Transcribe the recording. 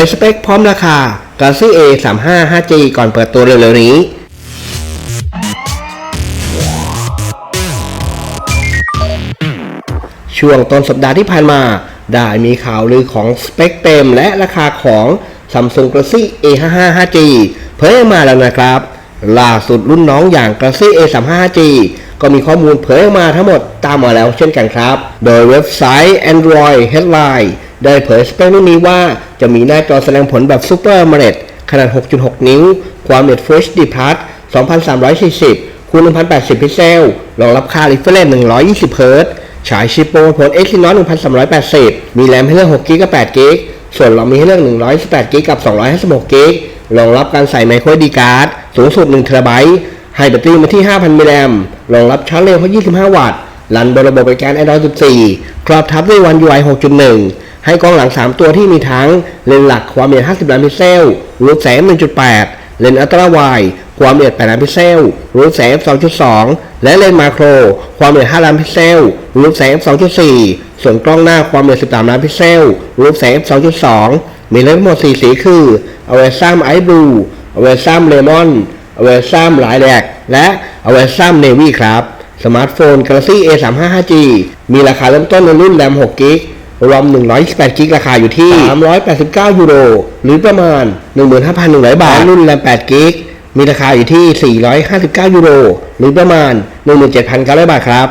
ยสเปคพร้อมราคา Galaxy A 3 5 5G ก่อนเปิดตัวเร็วๆนี้ช่วงต้นสัปดาห์ที่ผ่านมา ได้มีข่าวลือของสเปคเต็มและราคาของ Samsung Galaxy A55 5G เผยออกมาแล้วนะครับ ล่าสุดรุ่นน้องอย่าง Galaxy A35 5G ก็มีข้อมูลเผยออกมาทั้งหมดตามมาแล้วเช่นกันครับ โดยเว็บไซต์ Android Headline ได้เผยสเปครุ่นนี้ว่าจะมีหน้าจอแสดงผลแบบ Super AMOLED ขนาด 6.6 นิ้ว ความเร็ว Full HD Plus 2340คูณ1080 พิกเซล รองรับค่า refresh 120 Hz ฉายชิปโปรผล Exynos 1380 มีแรมให้เลือก 6 g b กับ8 g b ส่วนเรามีให้เลือก118 g b กับ 256 g b รองรับการใส่ micro SD card สูงสุด1 t b ให้แบตเตอรี่มาที่ 5,000 มิลลิแอมรองรับชาร์จเร็วเพราะ25 วัตต์ รันบนระบบบริการ Android 14 ครอบทับด้วย One UI 6.1 ให้กล้องหลัง 3 ตัวที่มีทั้งเลนส์หลักความละเอียด 50 ล้านพิกเซลรูปแสง 1.8 เลนส์อัลตร้าไวด์ความละเอียด 8 ล้านพิกเซลรูปแสง 2.2 และเลนส์มาโคร ความละเอียด 5 ล้านพิกเซลรูปแสง 2.4 ส่วนกล้องหน้าความละเอียด 13 ล้านพิกเซลรูปแสง 2.2 มีเลนส์ทั้งหมด 4 สีคือ a v e r s u m Ice Blue a v e r s u m Lemon a v e r s u m หลายแหลกและ a v e r s u m Navy ครับสมาร์ทโฟน Galaxy A35 5G มีราคาเริ่มต้นในรุ่นแรม6กิก รอม128กิกะราคาอยู่ที่ 389 ยูโร หรือประมาณ 15,100 บาท รุ่นแรม8กิกะมีราคาอยู่ที่ 459 ยูโร หรือประมาณ 17,900 บาทครับ